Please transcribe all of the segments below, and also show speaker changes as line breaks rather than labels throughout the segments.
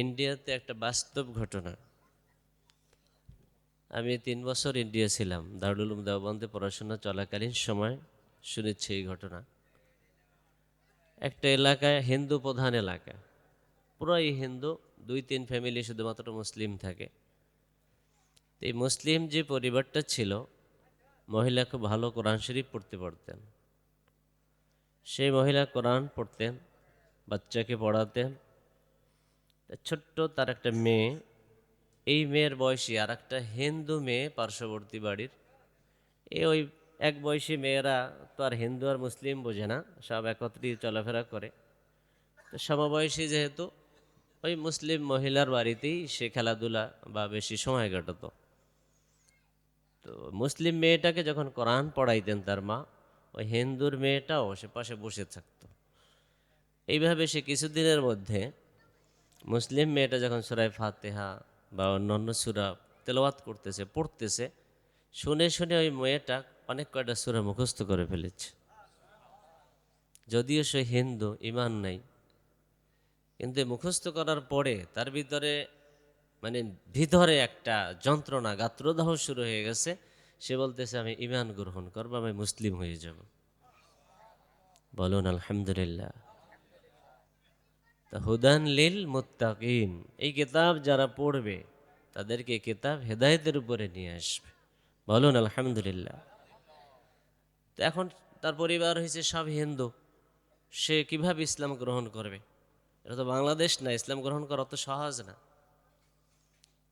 ইন্ডিয়াতে একটা বাস্তব ঘটনা। আমি তিন বছর ইন্ডিয়া ছিলাম। দারুল উলুম পড়াশোনা চলাকালীন সময় শুনেছি এই ঘটনা। একটা এলাকায় হিন্দু প্রধান এলাকা। পুরোই হিন্দু, দুই তিন ফ্যামিলি শুধুমাত্র মুসলিম থাকে। এই মুসলিম যে পরিবারটা ছিল, মহিলা খুব ভালো কোরআন শরীফ পড়তে পারতেন। সেই মহিলা কোরআন পড়তেন, বাচ্চাকে পড়াতেন ছোট্ট তার একটা মেয়ে, এই মেয়ের বয়সী আর একটা হিন্দু মেয়ে পার্শ্ববর্তী বাড়ির। এই ওই এক বয়সী মেয়েরা তো আর হিন্দু আর মুসলিম বোঝে না, সব একত্রিত চলাফেরা করে। তো সমবয়সী যেহেতু, ওই মুসলিম মহিলার বাড়িতেই সে খেলাধুলা বা বেশি সময় কাটাতো। তো মুসলিম মেয়েটাকে যখন কোরআন পড়াইতেন তার মা, ওই হিন্দুর মেয়েটাও সে পাশে বসে থাকতো। এইভাবে সে কিছুদিনের মধ্যে মুসলিম মেয়েটা যখন সুরায় ফাতেহা বা অন্যান্য সুরা তেলাওয়াত করতেছে, পড়তেছে, শুনে শুনে ওই মেয়েটা অনেক কয়টা সুরা মুখস্থ করে ফেলেছে। যদিও সে হিন্দু ইমান নাই, কিন্তু মুখস্থ করার পরে তার ভিতরে মানে ভিতরে একটা যন্ত্রণা, গাত্রদাহ শুরু হয়ে গেছে। সে বলতেছে, আমি ইমান গ্রহণ করব, আমি মুসলিম হয়ে যাব। বলুন, আলহামদুলিল্লাহ। হুদান লিল মুত্তাকিন। এই কিতাব যারা পড়বে, তাদেরকে কিতাব হেদায়েতের উপরে নিয়ে আসবে। বলুন, আলহামদুলিল্লাহ। তো এখন তার পরিবার হয়েছে সব হিন্দু। সে কীভাবে ইসলাম গ্রহণ করবে? এটা তো বাংলাদেশ না, ইসলাম গ্রহণ করা অত সহজ না।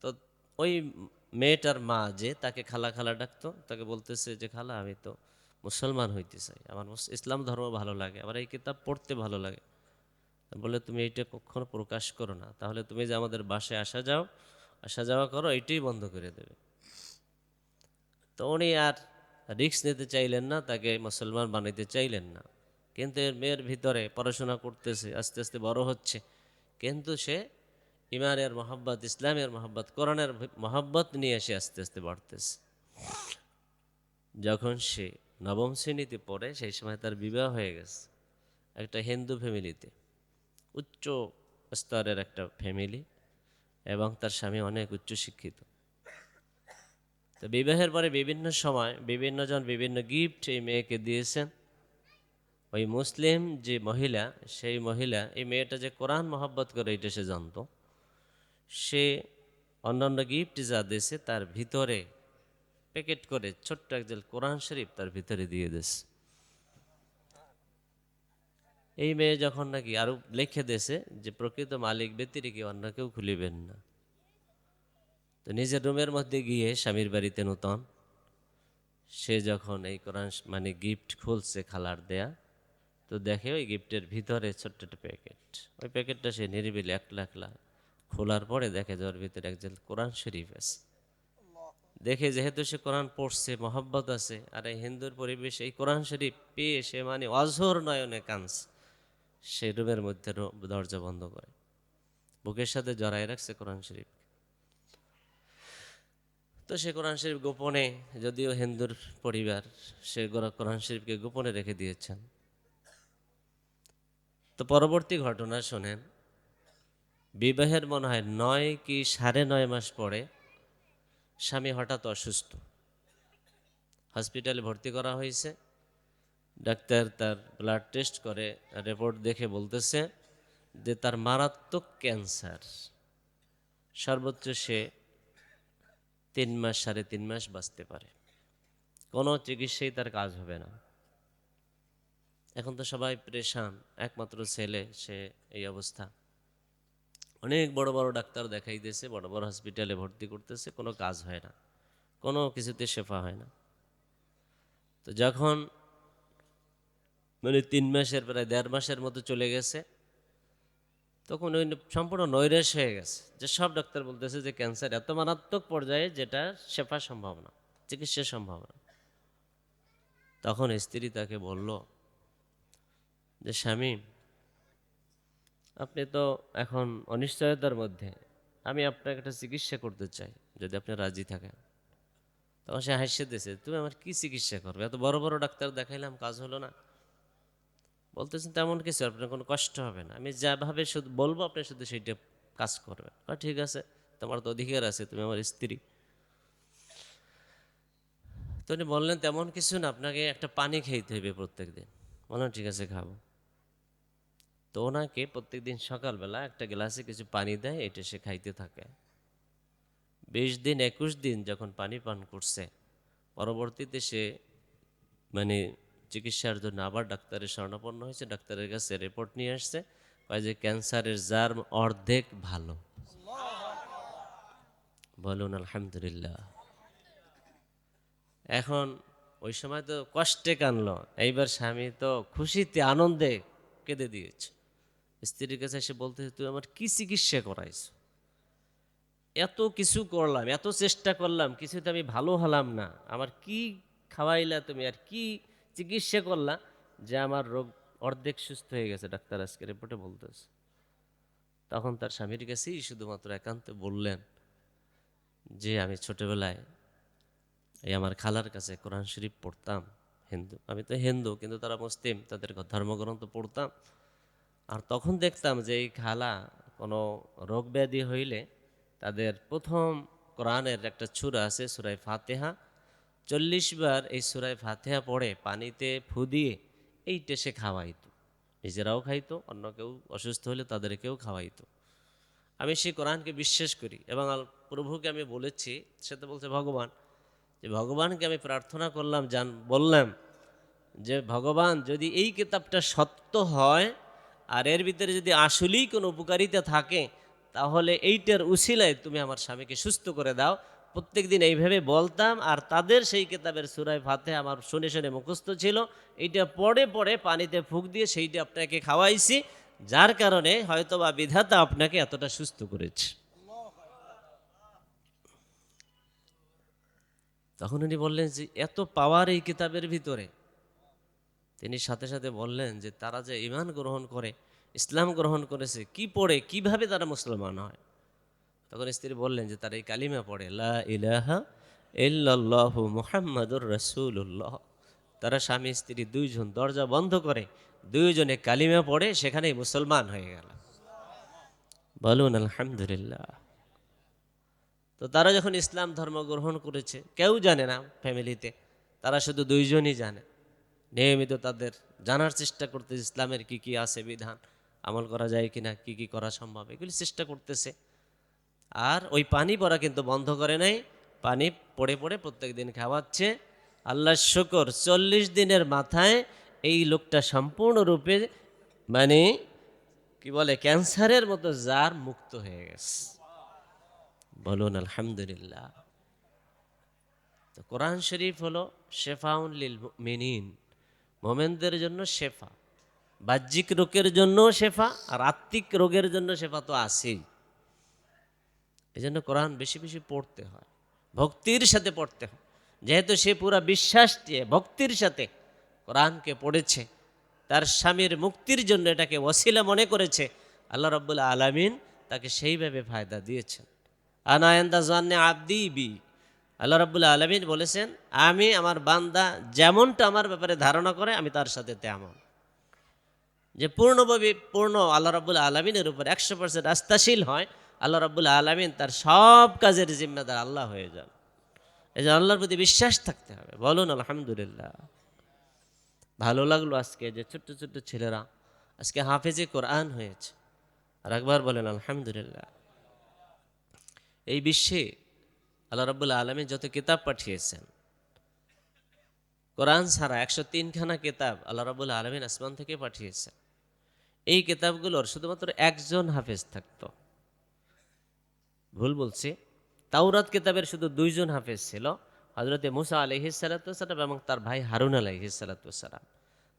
তো ওই মেয়েটার মা যে, তাকে খালা খালা ডাকতো, তাকে বলতেছে যে, খালা, আমি তো মুসলমান হইতে চাই। আমার ইসলাম ধর্ম ভালো লাগে, আমার এই কিতাব পড়তে ভালো লাগে। বলে তুমি এইটা কখনো প্রকাশ করো না। তাহলে তুমি যে আমাদের বাসায় আসা যাও, আসা যাওয়া করো এইটাই বন্ধ করে দেবে। তো উনি আর রিক্স নিতে চাইলেন না, তাকে মুসলমান বানাইতে চাইলেন না। কিন্তু এর মেয়ের ভিতরে পড়াশোনা করতেছে, আস্তে আস্তে বড় হচ্ছে। কিন্তু সে ইমানের মহাব্বত, ইসলামের মহাব্বত, কোরআনের মহাব্বত নিয়ে সে আস্তে আস্তে বাড়তেছে। যখন সে নবম শ্রেণীতে পড়ে, সেই সময় তার বিবাহ হয়ে গেছে, একটা হিন্দু ফ্যামিলিতে উচ্চ স্তরের একটা ফ্যামিলি এবং তার স্বামী অনেক উচ্চ শিক্ষিত। তো বিবাহের পরে বিভিন্ন সময় বিভিন্ন জন বিভিন্ন গিফট এই মেয়েকে দিয়েছেন। ওই মুসলিম যে মহিলা, সেই মহিলা এই মেয়েটা যে কোরআন মহব্বত করে এটা সে জানতো। সে অন্যান্য গিফট যা দিয়েছে তার ভিতরে প্যাকেট করে ছোট্ট একজন কোরআন শরীফ তার ভিতরে দিয়ে দিয়েছে। এই মেয়ে যখন নাকি আরও লিখে দিয়েছে যে, প্রকৃত মালিক ব্যতিরেকে অন্য কেউ খুলিবেন না। তো নিজের রুমের মধ্যে গিয়ে স্বামীর বাড়িতে নূতন, সে যখন এই কোরআন মানে গিফট খুলছে খালার দেয়া, তো দেখে ওই গিফটের ভিতরে ছোট্ট একটা প্যাকেট। ওই প্যাকেটটা সে নিরিবিলি একলা একলা খোলার পরে দেখে যে ওর ভিতরে একজন কোরআন শরীফ আছে। দেখে যেহেতু সে কোরআন পড়ছে, মহব্বত আছে, আর এই হিন্দুর পরিবেশ এই কোরআন শরীফ পেয়ে সে মানে অঝোর নয়নে কাঁদছে। সে রুমের মধ্যে দরজা বন্ধ করে। বুকের সাথে জড়াই রাখছে কোরআন শরীফ। তো সে কোরআন শরীফ গোপনে, যদিও হিন্দুর পরিবার, সে কোরআন শরীফকে গোপনে রেখে দিয়েছেন। তো পরবর্তী ঘটনা শোনেন, বিবাহের মনে হয় নয় কি সাড়ে নয় মাস পরে স্বামী হঠাৎ অসুস্থ। হসপিটালে ভর্তি করা হয়েছে। ডাক্তার তার ব্লাড টেস্ট করে রিপোর্ট দেখে বলতেছে যে তার মারাত্মক ক্যান্সার সর্বোচ্চ সে তিন মাস, সাড়ে তিন মাস বাঁচতে পারে। কোনো চিকিৎসাই তার কাজ হবে না। এখন তো সবাই প্রেশান, একমাত্র ছেলে, সে এই অবস্থা। অনেক বড় বড় ডাক্তার দেখাইতেছে, বড় বড় হসপিটালে ভর্তি করতেছে, কোনো কাজ হয় না। কোনো কিছুতে শেফা হয় না। তো যখন মানে তিন মাসের, প্রায় দেড় মাসের মতো চলে গেছে। তখন ওই সম্পূর্ণ নৈরাশ হয়ে গেছে। যে সব ডাক্তার বলতেছে যে ক্যান্সার এত মারাত্মক পর্যায়ে যেটা শেফা সম্ভব না চিকিৎসা সম্ভব না তখন স্ত্রী তাকে বলল, যে স্বামী, আপনি তো এখন অনিশ্চয়তার মধ্যে। আমি আপনাকে একটা চিকিৎসা করতে চাই, যদি আপনি রাজি থাকেন। তখন সে হাসিয়ে দিয়েছে তুমি আমার কি চিকিৎসা করবে? এত বড় বড় ডাক্তার দেখাইলাম, কাজ হলো না। বলতেছেন তেমন কিছু আপনার কোনো কষ্ট হবে না। আমি যাভাবে শুধু বলব আপনি শুধু সেইটা কাজ করবে কয়, ঠিক আছে তোমার তো অধিকার আছে তুমি আমার স্ত্রী। তো উনি বললেন তেমন কিছু না আপনাকে একটা পানি খাইতে হবে প্রত্যেক দিন বললাম ঠিক আছে খাব। তো ওনাকে প্রত্যেক দিন সকালবেলা একটা গ্লাসে কিছু পানি দেয় এটা সে খাইতে থাকে। বিশ দিন একুশ দিন যখন পানি পান করছে পরবর্তীতে সে মানে চিকিৎসার জন্য আবার ডাক্তারের শরণাপন্ন হয়েছে, ডাক্তারের কাছে রিপোর্ট নিয়ে আসছে। যে ক্যান্সারের জার্ম অর্ধেক ভালো। বলুন, আলহামদুলিল্লাহ। এখন ওই সময় তো কষ্টে কানলো। এইবার স্বামী তো খুশিতে, আনন্দে কেঁদে দিয়েছে। স্ত্রীর কাছে এসে বলতে তুই আমার কি চিকিৎসা করাইছ? এত কিছু করলাম, এত চেষ্টা করলাম, কিছুতে আমি ভালো হলাম না। আমার কি খাওয়াইলা তুমি? আর কি চিকিৎসা করলা যে আমার রোগ অর্ধেক সুস্থ হয়ে গেছে, ডাক্তার আজকে রিপোর্টে বলতেছে। তখন তার স্বামীর কাছেই শুধুমাত্র একান্তে বললেন যে, আমি ছোটবেলায় এই আমার খালার কাছে কোরআন শরীফ পড়তাম, হিন্দু। আমি তো হিন্দু, কিন্তু তারা মুসলিম, তাদের ধর্মগ্রন্থ পড়তাম। আর তখন দেখতাম যে, এই খালা কোনো রোগ ব্যাধি হইলে তাদের প্রথম কোরআনের একটা সুরা আছে সুরাই ফাতেহা। চল্লিশ বার এই সুরায় ফাতেহা পড়ে পানিতে ফু দিয়ে এইটা সে খাওয়াইতো। নিজেরাও খাইতো, অন্য কেউ অসুস্থ হলে তাদেরকেও খাওয়াইতো। আমি সেই কোরআনকে বিশ্বাস করি এবং প্রভুকে আমি বলেছি, সে তো বলছে, ভগবান। যে ভগবানকে আমি প্রার্থনা করলাম, জান বললাম যে, ভগবান, যদি এই কিতাবটা সত্য হয় আর এর ভিতরে যদি আসলেই কোনো উপকারিতা থাকে, তাহলে এইটার উসিলায় তুমি আমার স্বামীকে সুস্থ করে দাও প্রত্যেক দিন এইভাবে বলতাম, আর তাদের সেই কিতাবের সুরায় ফাতে আমার শুনে শুনে মুখস্থ ছিল। এইটা পরে পরে পানিতে ফুক দিয়ে সেইটা আপনাকে খাওয়াইছি, যার কারণে হয়তো বা বিধাতা আপনাকে এতটা সুস্থ করেছে। তখন উনি বললেন যে, এত পাওয়ার এই কিতাবের ভিতরে। তিনি সাথে সাথে বললেন যে, তারা যে ইমান গ্রহণ করে, ইসলাম গ্রহণ করেছে, কি পড়ে, কীভাবে তারা মুসলমান হয়? তখন স্ত্রী বললেন যে, তারা এই কালিমা পড়ে, লা ইলাহা ইল্লাল্লাহু মুহাম্মাদুর রাসূলুল্লাহ। তারা স্বামী, স্ত্রী দুইজন দরজা বন্ধ করে, দুইজনে কালিমা পড়ে, সেখানেই মুসলমান হয়ে গেল। বলুন, আলহামদুলিল্লাহ। তো তারা যখন ইসলাম ধর্ম গ্রহণ করেছে, কেউ জানে না ফ্যামিলিতে, তারা শুধু দুইজনই জানে। নিয়মিত তাদের জানার চেষ্টা করতেছে, ইসলামের কি কি আছে, বিধান? আমল করা যায় কিনা? কি কি করা সম্ভব? এগুলি চেষ্টা করতেছে। আর ওই পানি পড়া কিন্তু বন্ধ করে নাই। পানি পড়ে পড়ে প্রত্যেক দিন খাওয়াচ্ছে। আল্লাহ শুকর, চল্লিশ দিনের মাথায় এই লোকটা সম্পূর্ণরূপে মানে কি বলে, ক্যান্সারের মতো জার মুক্ত হয়ে গেছে। বলুন, আলহামদুলিল্লাহ। তো কোরআন শরীফ হলো শেফাউন লিল মিনিন মোমেনদের জন্য শেফা। বাহ্যিক রোগের জন্য শেফা আর আত্মিক রোগের জন্য শেফা তো আছেই। এই জন্য কোরআন বেশি বেশি পড়তে হয়। ভক্তির সাথে পড়তে হয়। যেহেতু সে পুরা বিশ্বাস দিয়ে ভক্তির সাথে কোরআনকে পড়েছে, তার স্বামীর মুক্তির জন্য এটাকে ওসিলা মনে করেছে, আল্লাহ রব্বুল্লা আলামিন তাকে সেইভাবে ফায়দা দিয়েছেন। আনায়ন্দা জান্নে আব্দি বি, আল্লাহ রাব্বুল আলমিন বলেছেন, আমি আমার বান্দা যেমনটা আমার ব্যাপারে ধারণা করে, আমি তার সাথে তেমন। যে পূর্ণভাবে পূর্ণ আল্লাহ রাব্বুল আলমিনের উপর একশো পার্সেন্ট আস্থাশীল হয় আল্লাহ রাব্বুল আলমিন তার সব কাজের জিম্মেদার আল্লাহ হয়ে যান। এই যে আল্লাহর প্রতি বিশ্বাস থাকতে হবে। বলুন, আলহামদুলিল্লাহ। ভালো লাগল আজকে যে ছোট্ট ছোট্ট ছেলেরা আজকে হাফেজে কোরআন হয়েছে। আর একবার বলেন, আলহামদুলিল্লাহ। এই বিশ্বে আল্লাহ রাবুল্লাহ আলমী যত কিতাব পাঠিয়েছেন, কোরআন ছাড়া একশো তিনখানা কিতাব আল্লাহ রাবুল্লাহ আলমিন আসমান থেকে পাঠিয়েছেন। এই কিতাবগুলোর শুধুমাত্র একজন হাফেজ থাকতো। ভুল বলছি। তাওরাত কিতাবের শুধু দুইজন হাফেজ ছিল হজরতে মুসা আলহিসাল্লাম এবং তার ভাই হারুন আলহিসাল্লাম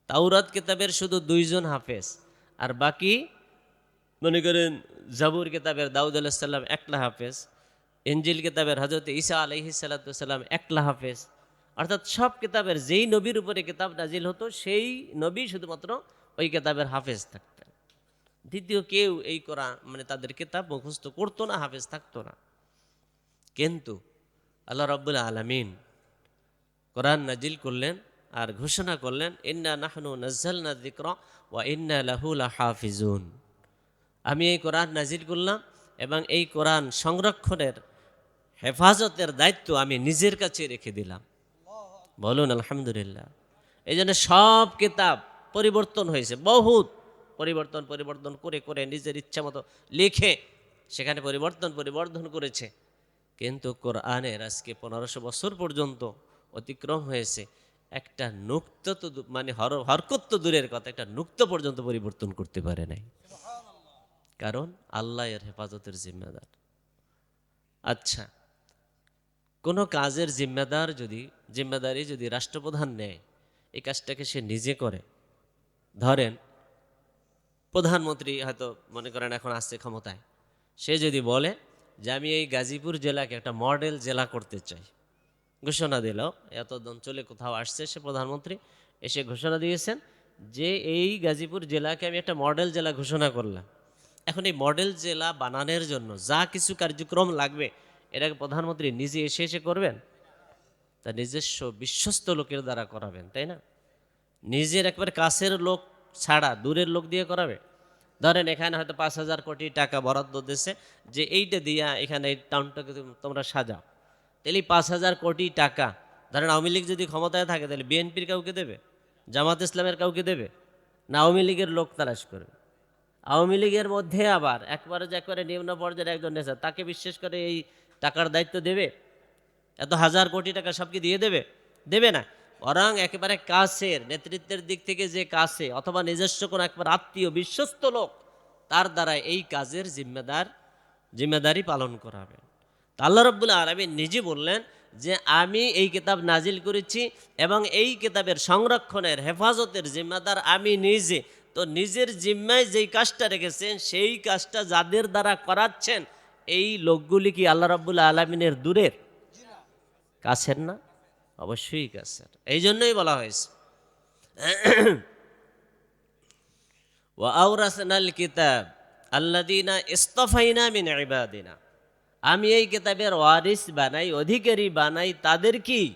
তাওরাত কিতাবের শুধু দুইজন হাফেজ, আর বাকি মনে করেন জাবুর কিতাবের দাউদ আলাহিসাল্লাম একলা হাফেজ ইঞ্জিল কিতাবের হজরত ঈসা আলহি একলা হাফেজ। অর্থাৎ সব কিতাবের যেই নবীর উপরে কিতাব নাজিল হতো, সেই নবী শুধুমাত্র ওই কিতাবের হাফেজ থাকতেন দ্বিতীয় কেউ এই করা মানে তাদের কিতাব মুখস্থ করতো না, হাফেজ থাকতো না। কিন্তু আল্লাহ রব্বুল আলমিন কোরআন নাজিল করলেন আর ঘোষণা করলেন, ইন্না নাহনু নাজ্জালনা যিকরা ওয়া ইন্না লাহু লাহাফিজুন। আমি এই কোরআন নাজিল করলাম এবং এই কোরআন সংরক্ষণের হেফাজতের দায়িত্ব আমি নিজের কাছে রেখে দিলাম। বলুন, আলহামদুলিল্লাহ। এই জন্য সব কিতাব পরিবর্তন হয়েছে, বহুত। পরিবর্তন পরিবর্তন করে করে নিজের ইচ্ছা মতো লিখে সেখানে পরিবর্তন পরিবর্তন করেছে। কিন্তু কোরআনের আজকে পনেরোশো বছর পর্যন্ত অতিক্রম হয়েছে একটা নুক্ত তো মানে হর, হরকত তো দূরের কথা, একটা নুক্ত পর্যন্ত পরিবর্তন করতে পারে নাই। কারণ আল্লাহ এর হেফাজতের জিম্মেদার। আচ্ছা কোনো কাজের জিম্মেদার যদি, জিম্মেদারি যদি রাষ্ট্রপ্রধান নেয়, এই কাজটাকে সে নিজে করে, ধরেন প্রধানমন্ত্রী হয়তো মনে করেন এখন আসছে ক্ষমতায়। সে যদি বলে যে আমি এই গাজীপুর জেলাকে একটা মডেল জেলা করতে চাই, ঘোষণা দিল, এত অঞ্চলে কোথাও আসছে সে প্রধানমন্ত্রী, এসে ঘোষণা দিয়েছেন যে এই গাজীপুর জেলাকে আমি একটা মডেল জেলা ঘোষণা করলাম। এখন এই মডেল জেলা বানানোর জন্য যা কিছু কার্যক্রম লাগবে, এটাকে প্রধানমন্ত্রী নিজে এসে এসে করবেন? তা নিজস্ব বিশ্বস্ত লোকের দ্বারা করাবেন, তাই না? নিজের একবার কাছের লোক ছাড়া দূরের লোক দিয়ে করাবে? ধরেন এখানে হয়তো পাঁচ হাজার কোটি টাকা বরাদ্দ দিয়েছে যে এইটা দিয়া এখানে এই টাউনটাকে তোমরা সাজাও। তাহলে এই পাঁচ হাজার কোটি টাকা, ধরেন আওয়ামী লীগ যদি ক্ষমতায় থাকে, তাহলে বিএনপির কাউকে দেবে? জামাত ইসলামের কাউকে দেবে? না আওয়ামী লীগের লোক তালাশ করবে? আওয়ামী লীগের মধ্যে আবার একবারে যে একবারে নিম্ন পর্যায়ের একজন নেতা, তাকে বিশ্বাস করে এই টাকার দায়িত্ব দেবে? এত হাজার কোটি টাকা সবকে দিয়ে দেবে? দেবে না। বরং একেবারে কাছের, নেতৃত্বের দিক থেকে যে কাছে অথবা নিজস্ব কোনো একবার আত্মীয়, বিশ্বস্ত লোক, তার দ্বারা এই কাজের জিম্মেদার, জিম্মেদারি পালন করাবে আল্লাহ রব্বুল্লাহ আলমী নিজে বললেন যে, আমি এই কিতাব নাজিল করেছি এবং এই কিতাবের সংরক্ষণের, হেফাজতের জিম্মাদার আমি নিজে। তো নিজের জিম্মায় যেই কাজটা রেখেছেন, সেই কাজটা যাদের দ্বারা করাচ্ছেন, এই লোকগুলি কি আল্লাহ রব্বুল্লাহ আলমিনের দূরের? কাছের না? অবশ্যই কাছের এই জন্যই বলা হয়েছে। ওয়া আওরাসনাল কিতাব আল্লাদিনা ইস্তফাইনা মিন ইবাদিনা। আমি এই কিতাবের ওয়ারিস বানাই, অধিকারী বানাই তাদের কি?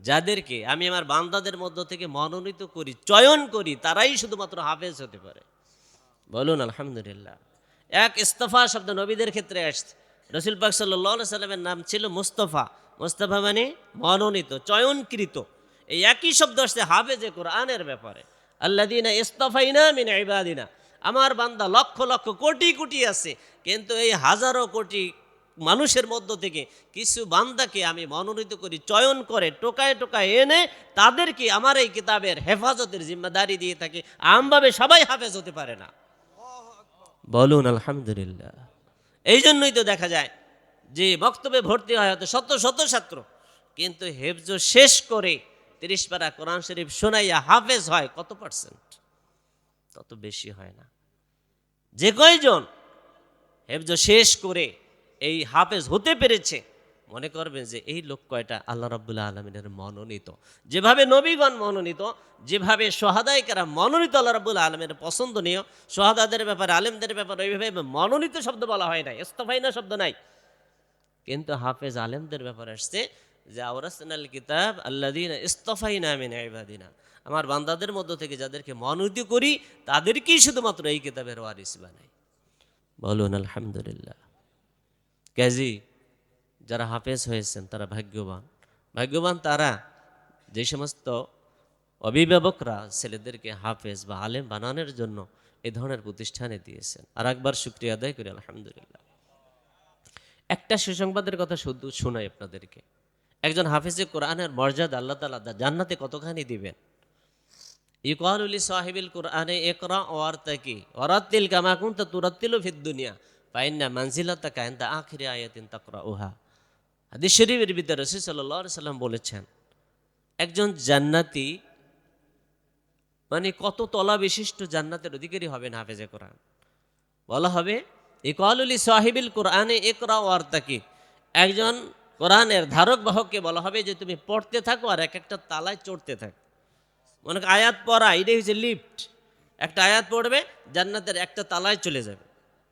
যাদেরকে আমি আমার বান্দাদের মধ্য থেকে মনোনীত করি, চয়ন করি, তারাই শুধুমাত্র হাফেজ হতে পারে। বলুন, আলহামদুলিল্লাহ। এক ইস্তফা শব্দ নবীদের ক্ষেত্রে আসছে। রসুল পাক সাল্লাহ সাল্লামের নাম ছিল মুস্তফা। মুস্তফা মানে মনোনীত চয়নকৃত। এই একই শব্দ আসছে হাফেজে কোরআনের ব্যাপারে। আল্লাদিনা ইস্তফাইনা মিন ইবাদিনা। আমার বান্দা লক্ষ লক্ষ কোটি কোটি আছে কিন্তু এই হাজারো কোটি মানুষের মধ্য থেকে কিছু বান্দাকে আমি মনোনীত করি চয়ন করে টোকায় টোকায় এনে তাদেরকে আমার এই কিতাবের হেফাজতের জিম্মাদারি দিয়ে থাকি। আমভাবে সবাই হাফেজ হতে পারে না। বলুন আলহামদুলিল্লাহ। এই জন্যই তো দেখা যায় যে বক্তব্যে ভর্তি হয় হয়তো শত শত ছাত্র। কিন্তু হেফজ শেষ করে তিরিশ পারা কোরআন শরীফ শোনাইয়া হাফেজ হয় কত পার্সেন্ট তত বেশি হয় না। যে কয়জন হেফজ শেষ করে এই হাফেজ হতে পেরেছে, মনে করবেন যে এই লোক কয়টা? আল্লাহ রাবুল্লাহ আলমিনের মনোনীত। যেভাবে নবীগণ মনোনীত, যেভাবে সোহাদাইকারা মনোনীত আল্লাহ রাবুল্লাহ আলমের পছন্দনীয়, সোহাদাদের ব্যাপারে, আলেমদের ব্যাপারে ওইভাবে মনোনীত শব্দ বলা হয় না ইস্তফাইনা শব্দ নাই। কিন্তু হাফেজ আলেমদের ব্যাপারে আসছে যে আওরাসনাল কিতাব আল্লাদিন ইস্তফাই মিন ইবাদিনা। আমার বান্দাদের মধ্য থেকে যাদেরকে মনোনীত করি, তাদেরকেই শুধুমাত্র এই কিতাবের ওয়ারিস বানাই। বলুন, আলহামদুলিল্লাহ। কাজী, যারা হাফেজ হয়েছেন, তারা ভাগ্যবান। ভাগ্যবান তারা, যে সমস্ত অভিভাবকরা ছেলেদেরকে হাফেজ বা আলেম বানানোর জন্য এ ধরনের প্রতিষ্ঠানে দিয়েছেন। আর একবার শুক্রিয়া আদায় করি, আলহামদুলিল্লাহ। একটা সুসংবাদের কথা শুধু শোনাই আপনাদেরকে। একজন হাফেজে কোরআনের মর্যাদা আল্লাহ তালা জান্নাতে কতখানি দিবেন? ইকালুলি সাহেবিল কোরআনে একরা ওয়ার্তাকি ওরাত্তিল কামা কুনতা তুরাত্তিলু ফিদ দুনিয়া ফাইন্না মানজিলাতা কায়ন্দা আখিরি আয়াতিন তাকরা উহা হাদিস শরীফের রসুল সাল্লাল্লাহু আলাইহি সাল্লাম বলেছেন, একজন জান্নাতি মানে কত তলা বিশিষ্ট জান্নাতের অধিকারী হবেন হাফেজে কোরআন। বলা হবে ইকালুলি সাহিবিল কোরআনে একরা ওয়ার্তাকি একজন কোরআনের ধারক বাহককে বলা হবে যে তুমি পড়তে থাকো আর এক একটা তালায় চড়তে থাকো। মনে আয়াত পড়া, এটাই হচ্ছে লিফট। একটা আয়াত পড়বে, জান্নাতের একটা তালায় চলে যাবে।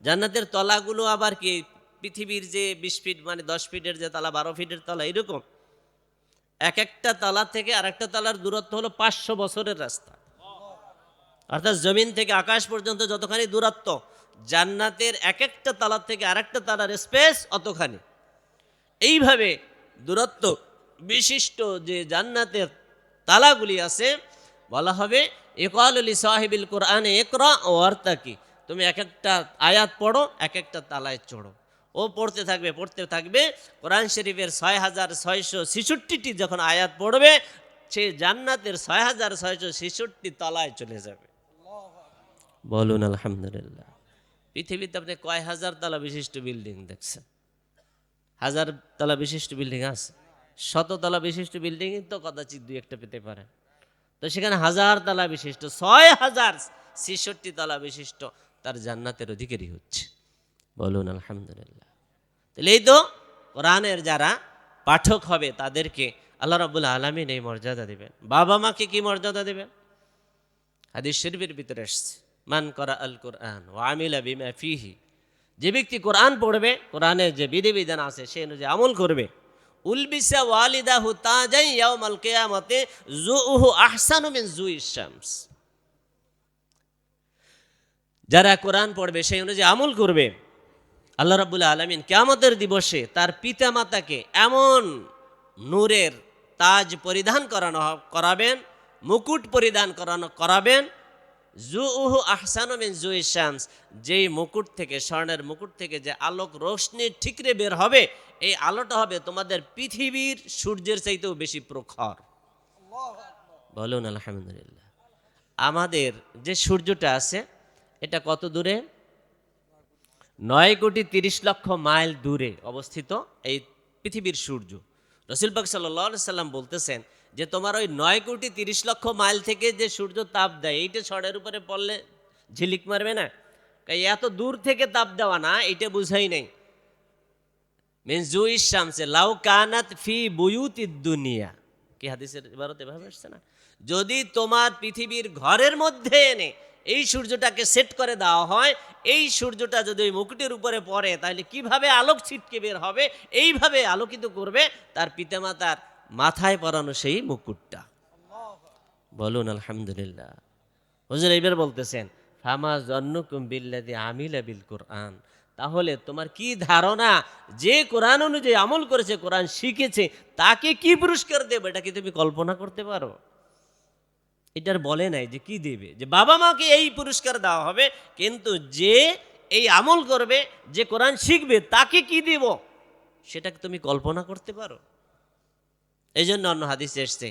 জান্নাতের তলাগুলো আবার কি? পৃথিবীর যে বিশ ফিট মানে দশ ফিটের যে তালা, বারো ফিটের তালা, এরকম। এক একটা তালা থেকে আর একটা তালার দূরত্ব হলো পাঁচশো বছরের রাস্তা। অর্থাৎ জমিন থেকে আকাশ পর্যন্ত যতখানি দূরত্ব জান্নাতের এক একটা তালার থেকে আরেকটা তালার স্পেস অতখানি। এইভাবে দূরত্ব বিশিষ্ট যে জান্নাতের তালাগুলি আছে, বলা হবে ইকালুলি সাহেবিল কোরআনে একরা ও অর্তাকি তুমি এক একটা আয়াত পড়ো এক একটা তালায় চড়ো। ও পড়তে থাকবে পড়তে থাকবে, কোরআন শরীফের ছয় হাজার ছয়শো ছেষট্টিটি যখন আয়াত পড়বে, সে জান্নাতের ছয় হাজার ছয়শো ছেষট্টি তলায় চলে যাবে। বলুন, আলহামদুলিল্লাহ। পৃথিবীতে আপনি কয় হাজার তলা বিশিষ্ট বিল্ডিং দেখছেন? হাজার তলা বিশিষ্ট বিল্ডিং আছে। শততলা বিশিষ্ট বিল্ডিং তো কদাচিৎ দুই একটা পেতে পারে। তো সেখানে হাজার তলা বিশিষ্ট, ছয় হাজার ছেষট্টি তলা বিশিষ্ট তার জান্নাতের অধিকারী হচ্ছে। বলুন, আলহামদুলিল্লাহ। তাহলে এই তো কোরআনের যারা পাঠক হবে, তাদেরকে আল্লাহ রাবুল আলমিন এই মর্যাদা দেবেন। বাবা মাকে কি মর্যাদা দেবেন? হাদিস শরীফের ভিতরে আসছে। মান করা আল কোরআন ও আমিলা বিমা ফিহি। যে ব্যক্তি কোরআন পড়বে, কোরআনের যে বিধিবিধান আছে, সে অনুযায়ী আমল করবে। উলবিসা ওয়ালিদাহু তাজাই ইয়াউমাল কিয়ামতে জুউহু আহসানু মিন জুইশ শামস। যারা কোরআন পড়বে, সেই অনুযায়ী আমল করবে। আল্লাহ রাবুল আলমিন কেয়ামতের দিবসে তার পিতা মাতাকে এমন নূরের তাজ পরিধান করানো করাবেন, মুকুট পরিধান করানো, করাবেন জু উহু আহসানমিন জুই শামস। যেই মুকুট থেকে, স্বর্ণের মুকুট থেকে যে আলোক রোশনি ঠিকরে বের হবে, এই আলোটা হবে তোমাদের পৃথিবীর সূর্যের চাইতেও বেশি প্রখর। বলুন, আলহামদুলিল্লাহ। আমাদের যে সূর্যটা আছে, এটা কত দূরে? নয় কোটি তিরিশ লক্ষ মাইল দূরে অবস্থিত এই পৃথিবীর সূর্য। রসুল পাক সাল্লাহ সাল্লাম বলতেছেন যে তোমার ওই নয় কোটি তিরিশ লক্ষ মাইল থেকে যে সূর্য তাপ দেয়, এইটা ছড়ের উপরে পড়লে ঝিলিক মারবে না? এত দূর থেকে তাপ দেওয়া না এটা বুঝাই নেই। মিনস জুই শামসে, লাউ কানাত ফি বুয়ুতি দুনিয়া। কি হাদিসের এবারতে এভাবে আসছে না? যদি তোমার পৃথিবীর ঘরের মধ্যে এনে এই সূর্যটাকে সেট করে দেওয়া হয়, এই সূর্যটা যদি ওই মুকুটের উপরে পড়ে, তাহলে কীভাবে আলোক ছিটকে বের হবে? এইভাবে আলোকিত করবে, তার পিতামাতার মাথায় পরানো সেই মুকুটটা। বলুন, আলহামদুলিল্লাহ। হুজুর, এইবার বলতেছেন, ফামা জন্নুকুম বিল্লাদি আমিলা বিল কোরআন। তাহলে তোমার কি ধারণা? যে কোরআন অনুযায়ী আমল করেছে, কোরআন শিখেছে, তাকে কি পুরস্কার দেবে? এটা কি তুমি কল্পনা করতে পারো? এটার বলে নাই যে কি দেবে? যে বাবা মাকে এই পুরস্কার দেওয়া হবে, কিন্তু যে এই আমল করবে, যে কোরআন শিখবে, তাকে কি দেব? সেটাকে তুমি কল্পনা করতে পারো? এই জন্য অন্য হাদিসে এসছে,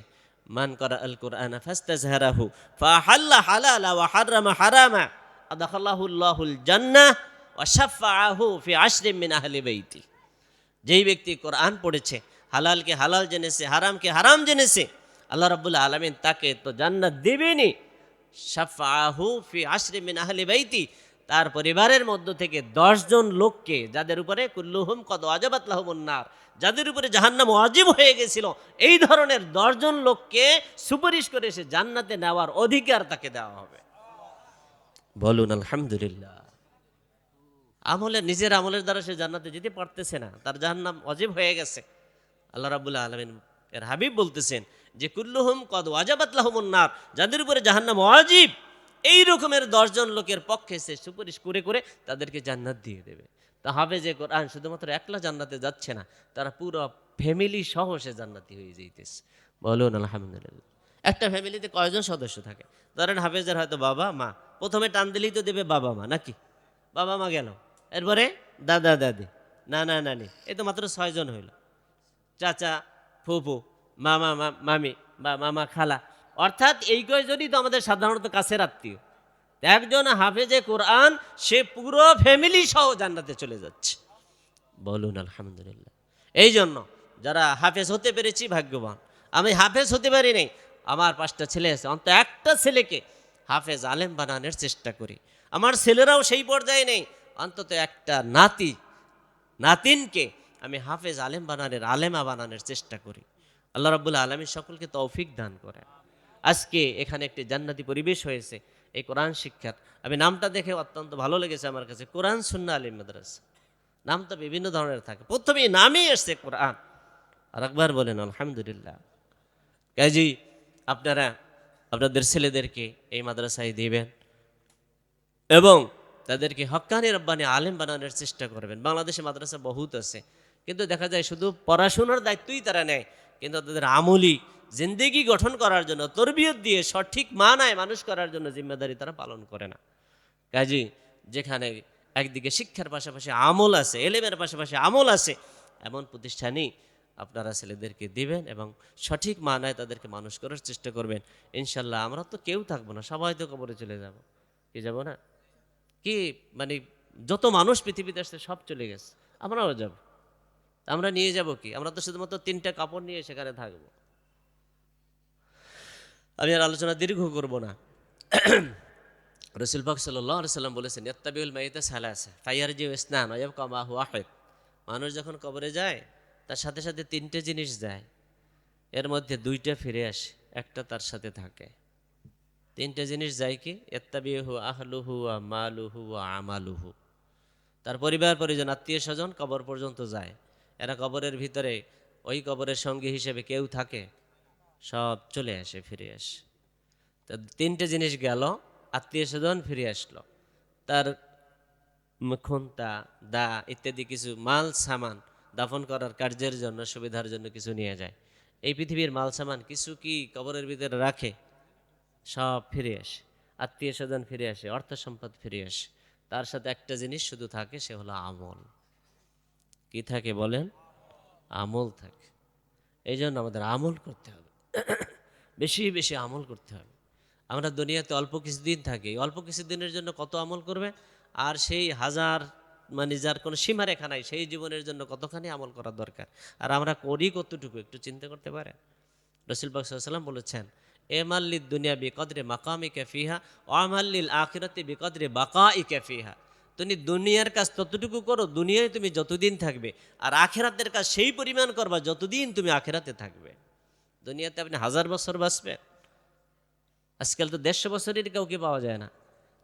মান করা আল কোরআন ফাস্তাজহারাহু ফাহাল্লা হালালা ওয়া হারামা হারামা আদাখাল্লাহুল্লাহুল জান্নাহ ওয়া শাফাআহু ফি আশরিন মিন আহলি বাইতি। যেই ব্যক্তি কোরআন পড়েছে, হালালকে হালাল জেনেছে, হারামকে হারাম জেনেছে, আল্লাহ রাব্বুল আলামিন তাকে তো জান্নাত দেবেনি শাফাআহু ফি আশরিন মিন আহলি বাইতি তার পরিবারের মধ্য থেকে দশজন লোককে, যাদের উপরে কুল্লুহুম কদ আজাবাত লাহুমুন্নার যাদের উপরে জাহান্নাম অজীব হয়ে গেছিল, এই ধরনের দশজন লোককে সুপারিশ করে সে জান্নাতে নেওয়ার অধিকার তাকে দেওয়া হবে। বলুন, আলহামদুলিল্লাহ। আমলে, নিজের আমলের দ্বারা সে জান্নাতে যেতে পারতেছে না, তার জাহান্নাম অজীব হয়ে গেছে। আল্লাহ রাবুল্লাহ আলমিন, এর হাবিব বলতেছেন যে, কুল্লুহুম কদ ওয়াজাবাত যাদের উপরে জাহান্নাম ওয়াজিব এই রকমের দশজন লোকের পক্ষে সে সুপারিশ করে করে তাদেরকে জান্নাত দিয়ে দেবে। তা হবে যে কোরআন শুধুমাত্র একলা জান্নাতে যাচ্ছে না, তারা পুরো ফ্যামিলি সহ সে জান্নাতি হয়ে যাইতেছে। বলুন, আলহামদুলিল্লাহ। একটা ফ্যামিলিতে কয়জন সদস্য থাকে? ধরেন হাফেজের হয়তো বাবা, মা। প্রথমে টান দিলেই তো দেবে বাবা, মা, নাকি? বাবা, মা গেল এরপরে দাদা, দাদি না না নানি। এই তো মাত্র ছয়জন হইল। চাচা ফুফু মামা মামি, বা মামা, খালা। অর্থাৎ এই কয়জনই তো আমাদের সাধারণত কাছের আত্মীয়। একজন হাফেজে কোরআন, সে পুরো ফ্যামিলি সহ জান্নাতে চলে যাচ্ছে। বলুন, আলহামদুলিল্লাহ। এই জন্য যারা হাফেজ হতে পেরেছি, ভাগ্যবান। আমি হাফেজ হতে পারি নাই। আমার পাঁচটা ছেলে আছে। অন্তত একটা ছেলেকে হাফেজ আলেম বানানোর চেষ্টা করি। আমার ছেলেরাও সেই পর্যায়ে নেই। অন্তত একটা নাতি, নাতিনকে আমি হাফেজ আলেম বানানোর, আলেমা বানানোর চেষ্টা করি। আল্লাহ রাবুল্লাহ আলমী সকলকে তৌফিক দান করে আজকে এখানে একটি জান্নাতি পরিবেশ হয়েছে, এই কোরআন শিক্ষার। আমি নামটা দেখে অত্যন্ত ভালো লেগেছে আমার কাছে, কোরআন সুন্না আলিম মাদ্রাসা। নাম তো বিভিন্ন ধরনের থাকে। প্রথমে নামই এসছে কোরআন। আর একবার বলেন, আলহামদুলিল্লাহ। কাজী, আপনারা, আপনাদের ছেলেদেরকে এই মাদ্রাসায় দিবেন এবং তাদেরকে হক্কানি রব্বানি আলেম বানানোর চেষ্টা করবেন। বাংলাদেশে মাদ্রাসা বহুত আছে, কিন্তু দেখা যায় শুধু পড়াশোনার দায়িত্বই তারা নেয়, কিন্তু তাদের আমলি জিন্দেগি গঠন করার জন্য, তরবিয়ত দিয়ে সঠিক মানায় মানুষ করার জন্য জিম্মেদারি তারা পালন করে না। কাজী, যেখানে একদিকে শিক্ষার পাশাপাশি আমল আছে, এলেমের পাশাপাশি আমল আছে, এমন প্রতিষ্ঠানই আপনারা ছেলেদেরকে দিবেন এবং সঠিক মানায় তাদেরকে মানুষ করার চেষ্টা করবেন। ইনশাল্লাহ আমরা তো কেউ থাকব না, সবাই তো কবরে চলে যাব। কি যাব না? কি মানে যত মানুষ পৃথিবীতে আসছে সব চলে গেছে, আমরাও যাব। আমরা নিয়ে যাব কি? আমরা তো শুধুমাত্র তিনটা কাপড় নিয়ে সেখানে থাকব। আমি আর আলোচনা দীর্ঘ করব না। রসুল পাক সাল্লাহ সাল্লাম বলেছেন ইত্তাবিউল মাইতে সালাসে ফাইয়ার জি ইসনান অয়ব কামা ওয়াহেদ মানুষ যখন কবরে যায়, তার সাথে সাথে তিনটে জিনিস যায়। এর মধ্যে দুইটা ফিরে আসে, একটা তার সাথে থাকে। তিনটে জিনিস যায় কি? এত্তাবিহু আহলুহু আ মালুহু আ আমালুহু। তার পরিবার, পরিজন, আত্মীয় স্বজন কবর পর্যন্ত যায়। এরা কবরের ভিতরে ওই কবরের সঙ্গী হিসেবে কেউ থাকে। সব চলে আসে, ফিরে আসে। তা তিনটে জিনিস গেল, আত্মীয় স্বজন ফিরে আসলো। তার খুন্তা দা ইত্যাদি কিছু মাল সামান দাফন করার কার্যের জন্য, সুবিধার জন্য কিছু নিয়ে যায়। এই পৃথিবীর মাল সামান কিছু কি কবরের ভিতরে রাখে? সব ফিরে আসে। আত্মীয় স্বজন ফিরে আসে, অর্থ সম্পদ ফিরে আসে। তার সাথে একটা জিনিস শুধু থাকে, সে হলো আমল। কি থাকে বলেন? আমল থাকে। এই জন্য আমাদের আমল করতে হবে। বেশি বেশি আমল করতে হবে। আমরা দুনিয়াতে অল্প কিছুদিন থাকি এই অল্প কিছুদিনের জন্য কত আমল করবে? আর সেই হাজার মানে যার কোনো সীমারেখা নাই, সেই জীবনের জন্য কতখানি আমল করা দরকার? আর আমরা করি কতটুকু, একটু চিন্তা করতে পারেন? রসুল বাকসাল্লাম বলেছেন এ এমাল্লিদ দুনিয়া বিকদরে মাকামি ক্যাফিহা ওয়ামাল্লিল আখিরাতে বিকদরে বাকা ই ক্যাফিহা তুমি দুনিয়ার কাজ ততটুকু করো, দুনিয়ায় তুমি যতদিন থাকবে, আর আখেরাতের কাজ সেই পরিমাণ করবা যতদিন তুমি আখেরাতে থাকবে। দুনিয়াতে আপনি হাজার বছর বাঁচবেন আজকাল তো দেড়শো বছরের কাউকে পাওয়া যায় না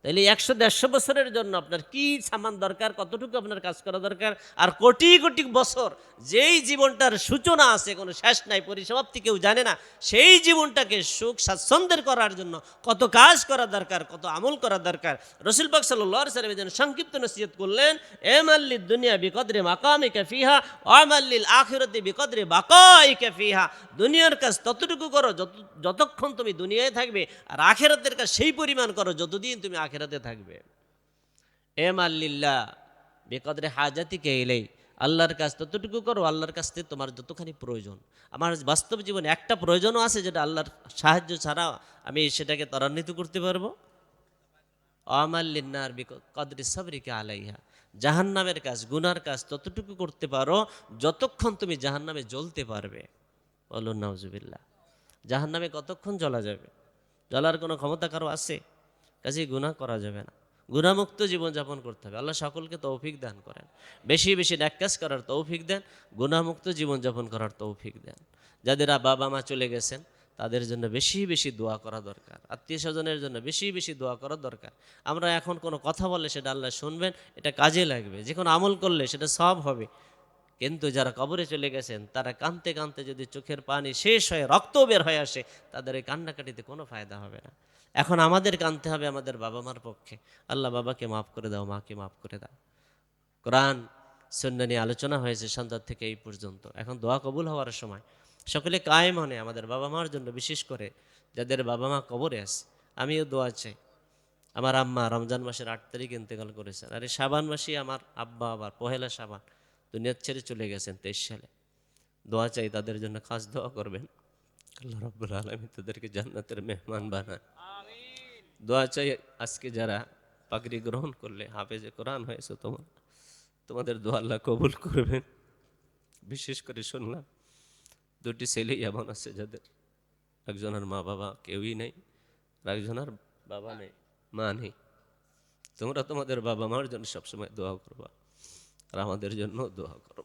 তাইলে একশো দেড়শো বছরের জন্য আপনার কি সামান দরকার, কতটুকু আপনার কাজ করা দরকার, আর কোটি কোটি বছর যেই জীবনটার সূচনা আছে, কোনো শেষ নাই, পরিসমাপ্তি কেউ জানে না, সেই জীবনটাকে সুখ স্বাচ্ছন্দ্যের করার জন্য কত কাজ করা দরকার, কত আমল করা দরকার। রসুল পাক সাল্লাহ সাল্লাম যেন সংক্ষিপ্ত নসিহত করলেন এমাল্লিদ দুনিয়া বিকদরে মাকামি কাফিহা ওয়ামাল্লিল আখিরতে বিকদরে বাকাই কাফিহা দুনিয়ার কাজ ততটুকু করো, যত যতক্ষণ তুমি দুনিয়ায় থাকবে, আর আখেরাতের কাজ সেই পরিমাণ করো, যতদিন তুমি আখেরাতে থাকবে। এম আল্লিল্লাহ বেকদরে হাজাতিকে এলেই আল্লাহর কাজ ততটুকু করো, আল্লাহর কাছ থেকে তোমার যতখানি প্রয়োজন। আমার বাস্তব জীবনে একটা প্রয়োজনও আছে যেটা আল্লাহর সাহায্য ছাড়া আমি সেটাকে ত্বরান্বিত করতে পারব। আমাল্লিনার কদরি সাবরিকে আলাইহা, জাহান্নামের কাজ, গুনার কাজ ততটুকু করতে পারো যতক্ষণ তুমি জাহান্নামে জ্বলতে পারবে। বলুন, নাউজুবিল্লাহ। জাহান্নামে কতক্ষণ জ্বলা যাবে? জ্বলার কোনো ক্ষমতা কারও আছে? কাজে গুণা করা যাবে না। গুণামুক্ত জীবনযাপন করতে হবে। আল্লাহ সকলকে তৌফিক দান করেন। বেশি বেশি ন্যাক্কাস করার তৌফিক দেন গুণামুক্ত জীবনযাপন করার তৌফিক দেন। যাদের বাবা মা চলে গেছেন, তাদের জন্য বেশি বেশি দোয়া করা দরকার। আত্মীয় স্বজনের জন্য বেশি বেশি দোয়া করা দরকার। আমরা এখন কোনো কথা বললে সেটা আল্লাহ শুনবেন, এটা কাজে লাগবে। যে কোনো আমল করলে সেটা সব হবে। কিন্তু যারা কবরে চলে গেছেন, তারা কানতে কানতে যদি চোখের পানি শেষ হয়ে রক্ত বের হয়ে আসে, তাদের এই কান্নাকাটিতে কোনো ফায়দা হবে না। এখন আমাদের কানতে হবে আমাদের বাবা মার পক্ষে। আল্লাহ বাবাকে মাফ করে দাও, মাকে মাফ করে দাও। কোরআন সন্ন্য নিয়ে আলোচনা হয়েছে সন্ধ্যা থেকে এই পর্যন্ত। এখন দোয়া কবুল হওয়ার সময়। সকলে কায়েম মনে আমাদের বাবা মার জন্য, বিশেষ করে যাদের বাবা মা কবরে আছে। আমিও দোয়া চাই। আমার আম্মা রমজান মাসের আট তারিখ ইন্তেকাল করেছেন। আর এই সাবান মাসে আমার আব্বা আবার, পহেলা সাবান দুনিয়ার ছেড়ে চলে গেছেন তেইশ সালে। দোয়া চাই তাদের জন্য খাস দোয়া করবেন। আল্লাহ রব্বুল আলমী তাদেরকে জান্নাতের মেহমান বানান। দোয়া চাই আজকে যারা পাগড়ি গ্রহণ করলে হাফেজে কোরআন হয়েছে তোমার তোমাদের দোয়া আল্লাহ কবুল করবেন। বিশেষ করে শুনলাম দুটি ছেলেই এমন আছে যাদের একজনের মা বাবা কেউই নেই আর একজনের বাবা নেই মা নেই। তোমরা তোমাদের বাবা মার জন্য সবসময় দোয়া করবা। আর আমাদের জন্য দোয়া করো।